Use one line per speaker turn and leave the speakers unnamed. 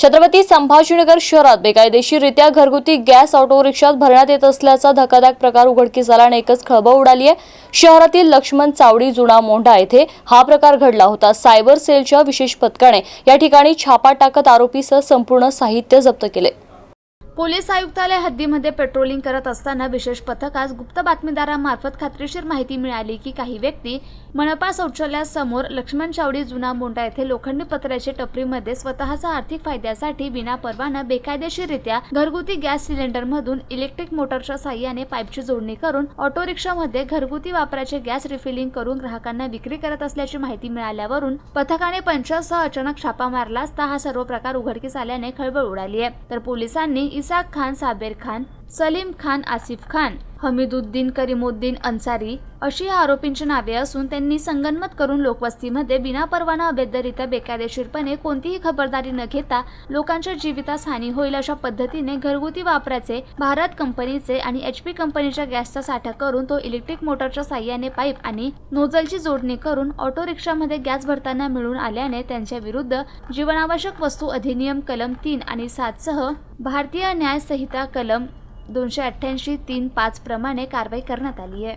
छत्रपती संभाजीनगर शहरात बेकायदेशीररित्या घरगुती गॅस ऑटो रिक्षात भरण्यात येत असल्याचा धक्कादायक प्रकार उघडकीस आल्याने एकच खळबळ उडाली आहे. शहरातील लक्ष्मण चावडी जुना मोंढा येथे हा प्रकार घडला होता. सायबर सेलच्या विशेष पथकाने या ठिकाणी छापा टाकत आरोपीसह संपूर्ण साहित्य जप्त केले.
पोलीस आयुक्तालय हद्दीमध्ये पेट्रोलिंग करत असताना विशेष पथकास गुप्त बातमीदारामार्फत खात्रीशीर माहिती मिळाली की काही व्यक्ती मनपा शौचालयासमोर लक्ष्मण चावडी जुना मोंडा येथे लोखंडी पत्र्याच्या टपरीमध्ये स्वतःचा आर्थिक फायद्यासाठी विनापरवाना बेकायदेशीररित्या घरगुती गॅस सिलेंडरमधून इलेक्ट्रिक मोटरच्या साह्याने पाईपची जोडणी करून ऑटो रिक्षामध्ये घरगुती वापराचे गॅस रिफिलिंग करून ग्राहकांना विक्री करत असल्याची माहिती मिळाल्यावरून पथकाने पंचासह अचानक छापा मारला असता हा सर्व प्रकार उघडकीस आल्याने खळबळ उडाली आहे. तर पोलिसांनी इसाक खान साबेर खान सलीम खान आसिफ खान हमीदुद्दीन करीमुद्दीन अन्सारी अशी या आरोपींची नावे असून त्यांनी संगनमत करून लोकवस्तीमध्ये विनापरवाना अवैधरित्या बेकायदेशीरपणे कोणतीही खबरदारी न घेता लोकांच्या जीवितास हानी होईल अशा पद्धतीने घरगुती वापराचे भारत कंपनीचे आणि एच पी कंपनीच्या गॅसचा साठा करून तो इलेक्ट्रिक मोटरच्या साह्याने पाईप आणि नोझलची जोडणी करून ऑटो रिक्षामध्ये गॅस भरताना मिळून आल्याने त्यांच्या विरुद्ध जीवनावश्यक वस्तू अधिनियम कलम तीन आणि सातसह भारतीय न्याय संहिता कलम दोनशे अठ्ठ्याऐंशी तीन पाचप्रमाणे कारवाई करण्यात आली आहे.